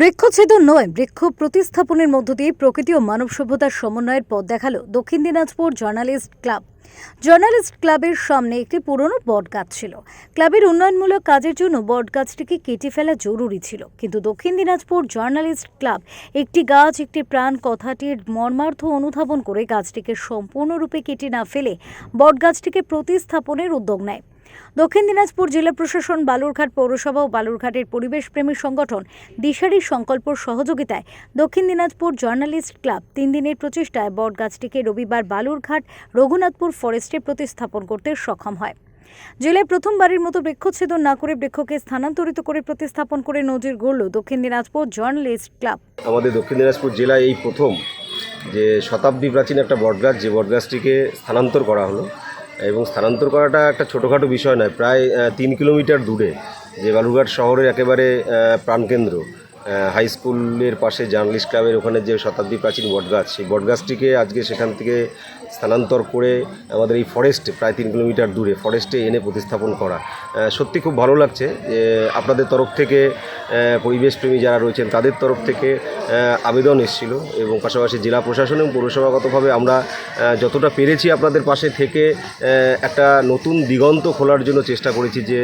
বৃক্ষছেদন নয়, বৃক্ষ প্রতিস্থাপনের মধ্য দিয়ে প্রকৃতি ও মানব সভ্যতার সমন্বয়ের পথ দেখাল দক্ষিণ দিনাজপুর জার্নালিস্ট ক্লাব। জার্নালিস্ট ক্লাবের সামনে একটি পুরনো বট গাছ ছিল। ক্লাবের উন্নয়নমূলক কাজের জন্য বট গাছটিকে কেটে ফেলা জরুরি ছিল। কিন্তু দক্ষিণ দিনাজপুর জার্নালিস্ট ক্লাব একটি গাছ, একটি প্রাণ কথাটির মর্মার্থ অনুধাবন করে গাছটিকে সম্পূর্ণরূপে কেটে না ফেলে বট গাছটিকে প্রতিস্থাপনের উদ্যোগ নেয়। দক্ষিণ দিনাজপুর জেলা প্রশাসন বালুরঘাট পৌরসভা ও বালুরঘাটের পরিবেশপ্রেমী সংগঠন দিশারি সংকল্প সহযোগিতায় দক্ষিণ দিনাজপুর জার্নালিস্ট ক্লাব তিন দিনের প্রচেষ্টায় বটগাছটিকে রবিবার বালুরঘাট রঘুনাথপুর ফরেস্টে প্রতিস্থাপন করতে সক্ষম হয়। জেলায় প্রথমবারের মতো বৃক্ষচ্ছেদন না করে বৃক্ষকে স্থানান্তরিত করে প্রতিস্থাপন করে নজির গড়ল দক্ষিণ দিনাজপুর জার্নালিস্ট ক্লাব। আমাদের দক্ষিণ দিনাজপুর জেলায় এই প্রথম যে শতাব্দী প্রাচীন একটা বটগাছ, যে বটগাছটিকে স্থানান্তর করা হলো। এবং স্থানান্তর করাটা একটা ছোটোখাটো বিষয় নয়। প্রায় তিন কিলোমিটার দূরে যে বালুরঘাট শহরের একেবারে প্রাণকেন্দ্র হাই স্কুলের পাশে জার্নালিস্ট ক্লাবের ওখানে যে শতাব্দী প্রাচীন বটগাছ, সেই বটগাছটিকে আজকে সেখান থেকে স্থানান্তর করে আমাদের এই ফরেস্ট প্রায় তিন কিলোমিটার দূরে ফরেস্টে এনে প্রতিস্থাপন করা। সত্যি খুব ভালো লাগছে যে আপনাদের তরফ থেকে পরিবেশপ্রেমী যারা রয়েছেন, তাদের তরফ থেকে আবেদন এসেছিল এবং পাশাপাশি জেলা প্রশাসন এবং পৌরসভাগতভাবে আমরা যতটা পেরেছি আপনাদের পাশে থেকে একটা নতুন দিগন্ত খোলার জন্য চেষ্টা করেছি যে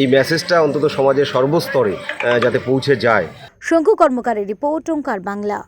এই মেসেজটা অন্তত সমাজের সর্বস্তরে যাতে পৌঁছে যায়। শঙ্কু কর্মকারের রিপোর্ট, ওঙ্কার বাংলা।